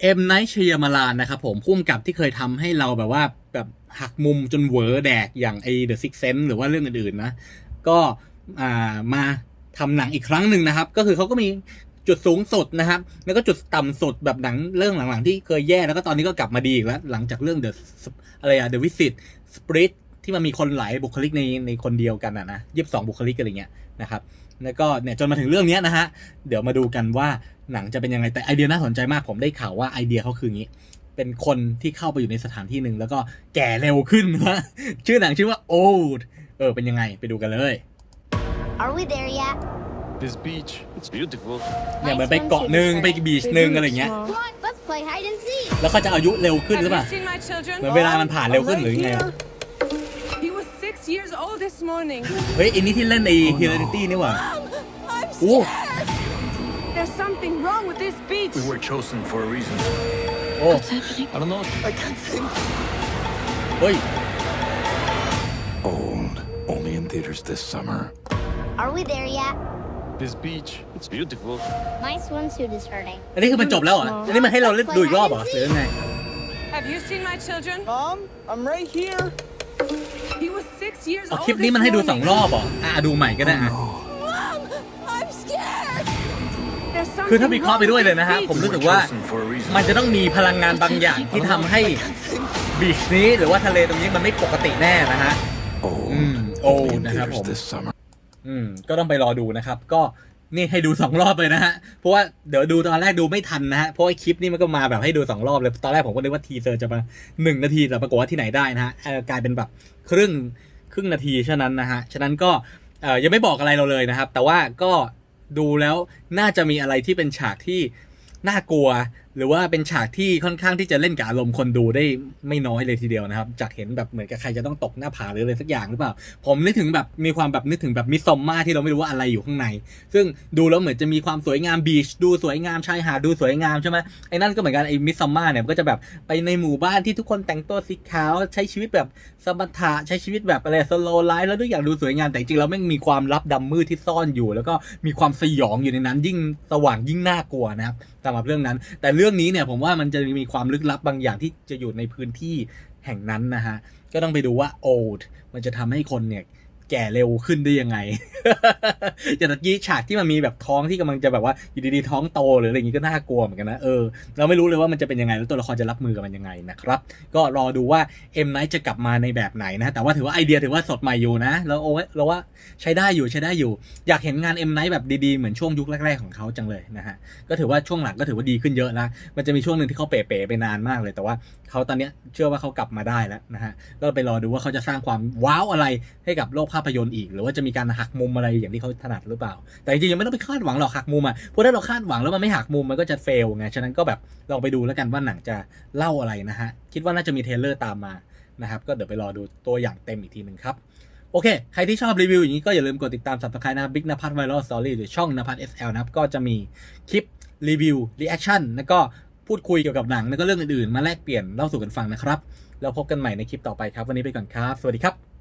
เอ็มไนท์ชยมาลานนะครับผมพุ่มกับที่เคยทำให้เราแบบว่าแบบหักมุมจนเวอร์แดกอย่างไอ The Six Sense หรือว่าเรื่องอื่นๆนะ ก็ามาทำหนังอีกครั้งหนึ่งนะครับ ก็คือเขาก็มีจุดสูงสุดนะครับ แล้วก็จุดต่ำสุดแบบหนังเรื่องหลังๆที่เคยแย่แล้วก็ตอนนี้ก็กลับมาดีอีกแล้ว หลังจากเรื่อง The อะไรอะ The Visit Split ที่มันมีคนหลายบุคลิกในในคนเดียวกันอะนะยีิบสองบุคลิกอะไรเงี้ยนะครับ แล้วก็เนี่ยจนมาถึงเรื่องเนี้ยนะฮะ เดี๋ยวมาดูกันว่าหนังจะเป็นยังไงแต่ไอเดียน่าสนใจมากผมได้ข่าวว่าไอเดียเขาคืออย่างนี้ เป็นคนที่เข้าไปอยู่ในสถานที่หนึ่งแล้วก็แก่เร็วขึ้นนะชื่อหนังชื่อว่า old เออเป็นยังไงไปดูกันเลย Are we there yet? This beach, it's beautiful. เนี่ยเหมือนไปเกาะหนึ่งไปบีชหนึ่งอะไรเงี้ย Come on, let's play hide and seek. แล้วเขาจะอายุเร็วขึ้นหรือเปล่า Have you seen my children? เหมือนเวลามันผ่านเร็วขึ้นหรือยังไงอะ He was six years old this morning. เฮ้ยไอันนี้ที่เล่นใน Heredity นี่หว่า I'm โอ้ scared. There's something wrong with this beach. We were chosen for a reason. โอ้ I don't know. I can't think. เฮ้ย Old. Only in theaters this summer. Are we there yet? This beach, it's beautiful. My swimsuit is hurting. อันนี้คือมันจบแล้วเหรออันนี้มันให้เราเล่นดูอีกรอบเหรอหรือยังไง Have you seen my children? Mom, I'm right here. He was six years อ๋อ old คลิปนี้ this มันให้ดูสอง morning. รอบเหรออะดูใหม่ก็ได้อะ Mom, I'm scared. There's คือถ้า something วิเคราะห์ไป wrong ด้วย with เลย this นะฮะ beach. ผม We รู้ were สึกว่า chosen for a reason. มันจะต้องมีพลังงานบางอย่างที่ทำให้บีชนี้หรือว่าทะเลตรงนี้มันไม่ปกติแน่นะฮะ Old. Mm, Only old in นะครับผม theaters this summer. อืมก็ต้องไปรอดูนะครับ ก็ นี่ให้ดูสองรอบเลยนะฮะ เพราะว่าเดี๋ยวดูตอนแรกดูไม่ทันนะฮะ เพราะไอคลิปนี่มันก็มาแบบให้ดูสองรอบเลย ตอนแรกผมก็นึกว่าทีเซอร์จะมาหนึ่งนาทีแต่ปรากฏว่าที่ไหนได้นะฮะเอ่อกลายเป็นแบบครึ่งครึ่งนาทีฉะนั้นนะฮะ ฉะนั้นก็เอ่อยังไม่บอกอะไรเราเลยนะครับ แต่ว่าก็ดูแล้วน่าจะมีอะไรที่เป็นฉากที่น่ากลัว หรือว่าเป็นฉากที่ค่อนข้างที่จะเล่นกับอารมณ์คนดูได้ไม่น้อยเลยทีเดียวนะครับ จากเห็นแบบเหมือนกับใครจะต้องตกหน้าผาหรืออะไรสักอย่างหรือเปล่า ผมนึกถึงแบบมีความแบบนึกถึงแบบมิสซอมมาที่เราไม่รู้ว่าอะไรอยู่ข้างใน ซึ่งดูแล้วเหมือนจะมีความสวยงามบีชดูสวยงามชายหาดดูสวยงามใช่ไหมไอ้นั่นก็เหมือนกันไอ้มิสซอมมาเนี่ยก็จะแบบไปในหมู่บ้านที่ทุกคนแต่งตัวสีขาวใช้ชีวิตแบบสมถะใช้ชีวิตแบบอะไรสโลไลฟ์แล้วทุกอย่างดูสวยงามแต่จริงแล้วแม่มีความลับดำมืดที่ซ่อนอยู่ แล้วก็มีความสยองอยู่ในนั้นยิ่งสว่างยิ่งน่ากลัวนะครับสำหรับเรื่องนั้น แต่เรื่องื่องนี้เนี่ยผมว่ามันจะมีความลึกลับบางอย่างที่จะอยู่ในพื้นที่แห่งนั้นนะฮะ ก็ต้องไปดูว่า old มันจะทำให้คนเนี่ย แก่เร็วขึ้นได้ยังไง อย่างตะกี้ฉากที่มันมีแบบท้องที่กำลังจะแบบว่าอยู่ดีๆท้องโตหรืออะไรอย่างงี้ก็น่ากลัวเหมือนกันนะเออเราไม่รู้เลยว่ามันจะเป็นยังไงแล้วตัวละครจะรับมือกับมันยังไงนะครับ ก็รอดูว่า M Night จะกลับมาในแบบไหนนะแต่ว่าถือว่าไอเดียถือว่าสดใหม่อยู่นะ แล้วโอ้ยเราว่าใช้ได้อยู่ใช้ได้อยู่ อยากเห็นงาน M Night แบบดีๆเหมือนช่วงยุคแรกๆของเขาจังเลยนะฮะก็ถือว่าช่วงหลังก็ถือว่าดีขึ้นเยอะนะมันจะมีช่วงหนึ่งที่เขาเป๋ๆไปนานมากเลยแต่ว่าเขาตอนเนี้ยเชื่อว่าเขากลับมาได้แล้วนะฮะก็ไปรอดูว่าเขาจะสร้างความว้าวอะไรให้กับโลกาพยนตร์อีก หรือว่าจะมีการหักมุมอะไรอย่างที่เขาถนัดหรือเปล่า แต่จริงๆยังไม่ต้องไปคาดหวังหรอกหักมุมอะเพราะถ้าเราคาดหวังแล้วมันไม่หักมุมมันก็จะเฟลไงฉะนั้นก็แบบลองไปดูแล้วกันว่าหนังจะเล่าอะไรนะฮะคิดว่าน่าจะมีเทเลอร์ตามมานะครับก็เดี๋ยวไปรอดูตัวอย่างเต็มอีกทีหนึ่งครับโอเค ใครที่ชอบรีวิวอย่างนี้ก็อย่าลืมกดติดตาม subscribe นะครับ Big นภัทร Viral Story หรือช่องนภัทร SL นะครับก็จะมีคลิปรีวิวรีแอคชั่นแล้วก็พูดคุยเกี่ยวกับหนังแล้วก็เรื่องอื่นๆ มาแลกเปลี่ยนเล่าสู่กันฟังนะครับ แล้วพบกันใหม่ในคลิปต่อไปครับ วันนี้ไปก่อนครับ สวัสดีครับ